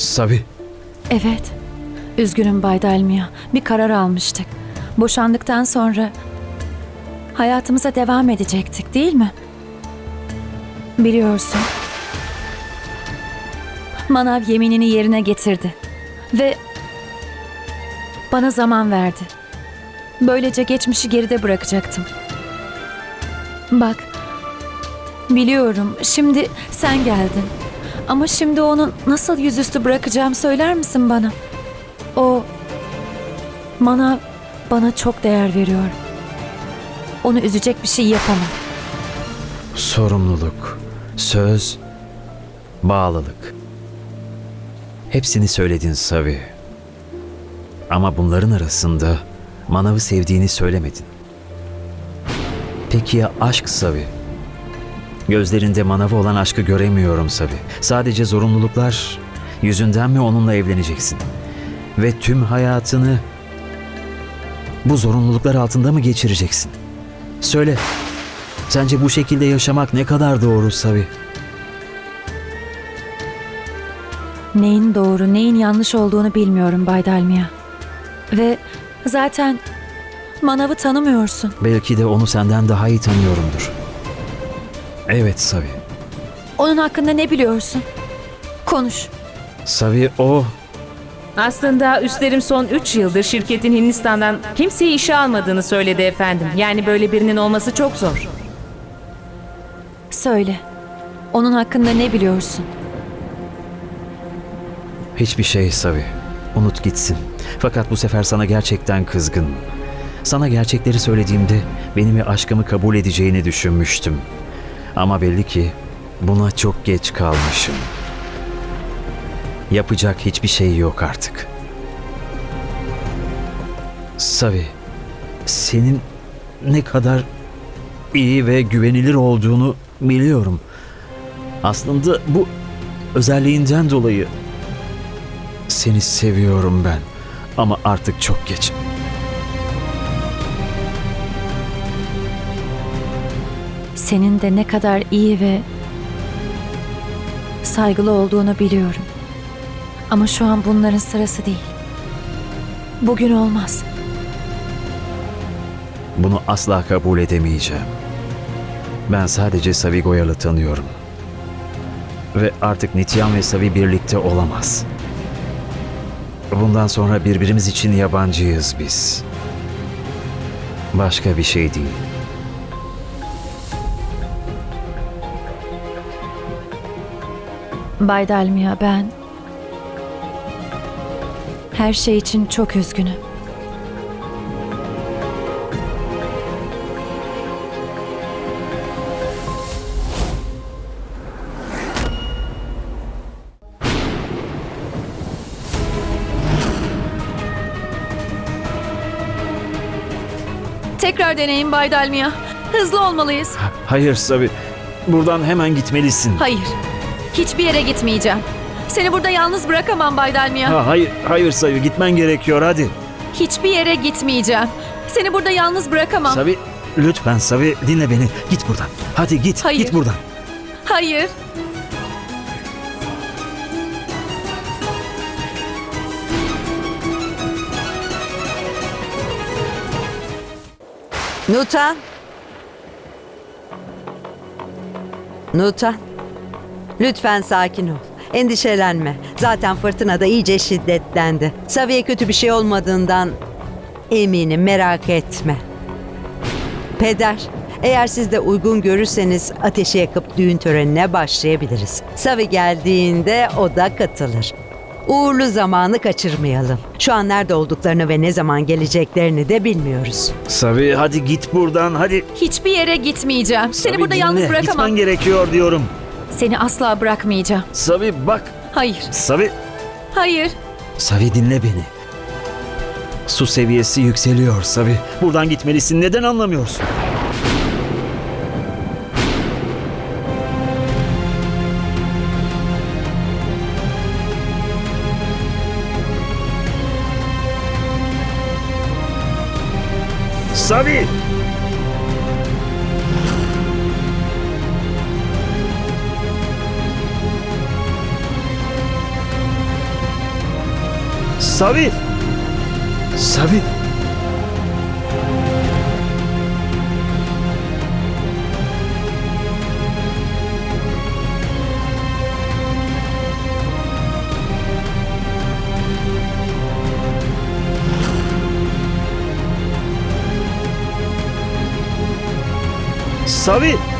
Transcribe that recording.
Savi, Evet. Üzgünüm Bay Dalmia. Bir karar almıştık. Boşandıktan sonra hayatımıza devam edecektik değil mi? Biliyorsun. Manav yeminini yerine getirdi. Ve bana zaman verdi. Böylece geçmişi geride bırakacaktım. Bak. Biliyorum şimdi sen geldin. Ama şimdi onu nasıl yüzüstü bırakacağım söyler misin bana? O bana bana çok değer veriyor. Onu üzecek bir şey yapamam. sorumluluk, söz, bağlılık. Hepsini söyledin Savi. Ama bunların arasında manavı sevdiğini söylemedin. Peki ya aşk Savi? Gözlerinde manavı olan aşkı göremiyorum Savi. Sadece zorunluluklar yüzünden mi onunla evleneceksin? Ve tüm hayatını bu zorunluluklar altında mı geçireceksin? Söyle. Sence bu şekilde yaşamak ne kadar doğru Savi? Neyin doğru, neyin yanlış olduğunu bilmiyorum Bay Dalmia. Ve zaten Manav'ı tanımıyorsun. Belki de onu senden daha iyi tanıyorumdur. Evet Savi. Onun hakkında ne biliyorsun? Konuş. Savi o Aslında üstlerim son 3 yıldır şirketin Hindistan'dan kimseyi işe almadığını söyledi efendim. Yani böyle birinin olması çok zor. Söyle. Onun hakkında ne biliyorsun? hiçbir şey Savi. Unut gitsin. Fakat bu sefer sana gerçekten kızgın. Sana gerçekleri söylediğimde benim aşkımı kabul edeceğini düşünmüştüm. Ama belli ki buna çok geç kalmışım. Yapacak hiçbir şey yok artık. Savi, senin ne kadar iyi ve güvenilir olduğunu biliyorum. Aslında bu özelliğinden dolayı seni seviyorum ben. Ama artık çok geç. Senin de ne kadar iyi ve saygılı olduğunu biliyorum. Ama şu an bunların sırası değil. Bugün olmaz. Bunu asla kabul edemeyeceğim. Ben sadece Savi Goyal'ı tanıyorum. Ve artık Nityan ve Savi birlikte olamaz. Bundan sonra birbirimiz için yabancıyız biz. Başka bir şey değil. Bay Dalmia ben her şey için çok üzgünüm. Tekrar deneyin Bay Dalmia. Hızlı olmalıyız. Hayır Savi. Buradan hemen gitmelisin. Hayır. Hiçbir yere gitmeyeceğim. Seni burada yalnız bırakamam Bay Dalmia. Ha, hayır, hayır Savi. Gitmen gerekiyor hadi. Hiçbir yere gitmeyeceğim. Seni burada yalnız bırakamam. Savi, lütfen Savi dinle beni. Git buradan. Hadi git, Hayır. git buradan. Hayır. Nutan. Nutan. Lütfen sakin ol. Endişelenme. Zaten fırtına da iyice şiddetlendi. Saviye kötü bir şey olmadığından eminim merak etme. Peder, eğer siz de uygun görürseniz ateşi yakıp düğün törenine başlayabiliriz. Savi geldiğinde o da katılır. Uğurlu zamanı kaçırmayalım. Şu an nerede olduklarını ve ne zaman geleceklerini de bilmiyoruz. Savi hadi git buradan hadi. Hiçbir yere gitmeyeceğim. Seni Savi, burada dinle. yalnız bırakamam. Gitmen gerekiyor diyorum. Seni asla bırakmayacağım. Savi bak. Hayır. Savi. Hayır. Savi dinle beni. Su seviyesi yükseliyor Savi. Buradan gitmelisin. Neden anlamıyorsun? Savi! Savi! Savi! Savi!